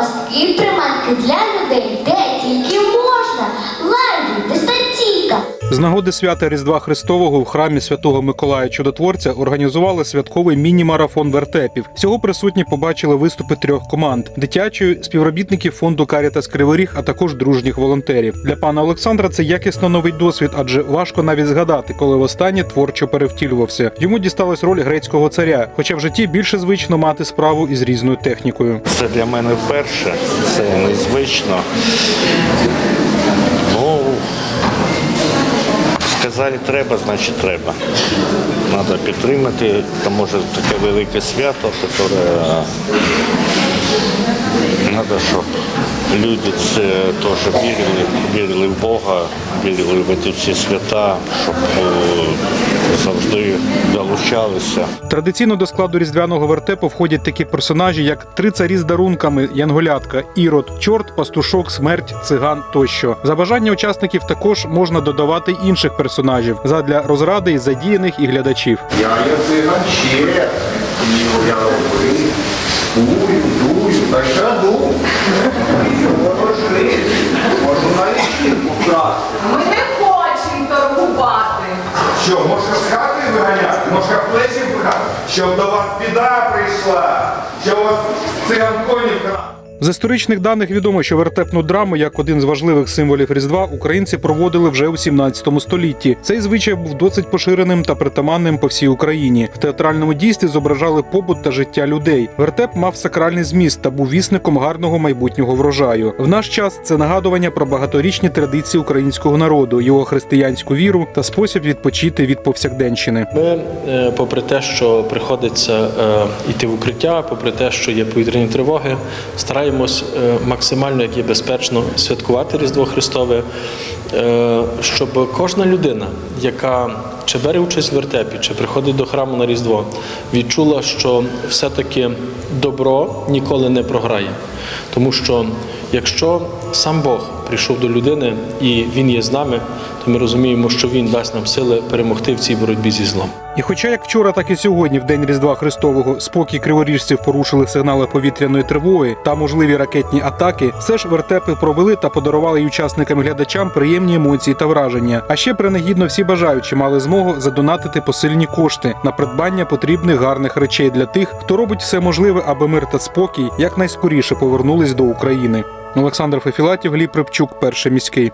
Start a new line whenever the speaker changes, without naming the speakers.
пастки приманки для людей, де тільки.
З нагоди свята Різдва Христового в храмі Святого Миколая Чудотворця організували святковий міні-марафон вертепів. Всього присутні побачили виступи трьох команд: дитячої, співробітників фонду Карітас Криворіг, а також дружніх волонтерів. Для пана Олександра це якісно новий досвід, адже важко навіть згадати, коли востаннє творчо перевтілювався. Йому дісталась роль грецького царя, хоча в житті більше звично мати справу із різною технікою.
Це для мене вперше, це незвично. Сказали треба, значить треба. Треба підтримати, тому що таке велике свято, яке треба, щоб люди це теж вірили, вірили в Бога, вірили в ці свята, щоб е, завжди долучалися.
Традиційно до складу різдвяного вертепу входять такі персонажі, як три царі з дарунками, янголятка, ірод, чорт, пастушок, смерть, циган тощо. За бажання учасників також можна додавати інших персонажів задля розради і задіяних і глядачів.
Я є циган ще, я роблю, дую, дую, та краду. Можу навіть шкірку вкрасти.
Ми не хочемо торгувати.
Що, може з хати виганяти, може плечі пхати, щоб до вас біда прийшла, щоб вас циган коні вкрав.
З історичних даних відомо, що вертепну драму, як один з важливих символів Різдва, українці проводили вже у 17 столітті. Цей звичай був досить поширеним та притаманним по всій Україні. В театральному дійстві зображали побут та життя людей. Вертеп мав сакральний зміст та був вісником гарного майбутнього врожаю. В наш час це нагадування про багаторічні традиції українського народу, його християнську віру та спосіб відпочити від повсякденщини.
Ми, е, попри те, що приходиться е, йти в укриття, попри те, що є повітряні тривоги, стараємось е, максимально як є безпечно святкувати Різдво Христове, е, щоб кожна людина, яка чи бере участь в вертепі, чи приходить до храму на Різдво, відчула, що все-таки добро ніколи не програє. Тому що якщо сам Бог прийшов до людини і Він є з нами, то ми розуміємо, що Він дасть нам сили перемогти в цій боротьбі зі злом.
І хоча як вчора, так і сьогодні, в день Різдва Христового, спокій криворіжців порушили сигнали повітряної тривоги та можливі ракетні атаки, все ж вертепи провели та подарували й учасникам глядачам приємні емоції та враження. А ще принагідно всі бажаючі мали змогу задонатити посильні кошти на придбання потрібних гарних речей для тих, хто робить все можливе, аби мир та спокій якнайскоріше повернулись до України. Олександр Фефілатів, Гліб Рибчук, перший міський.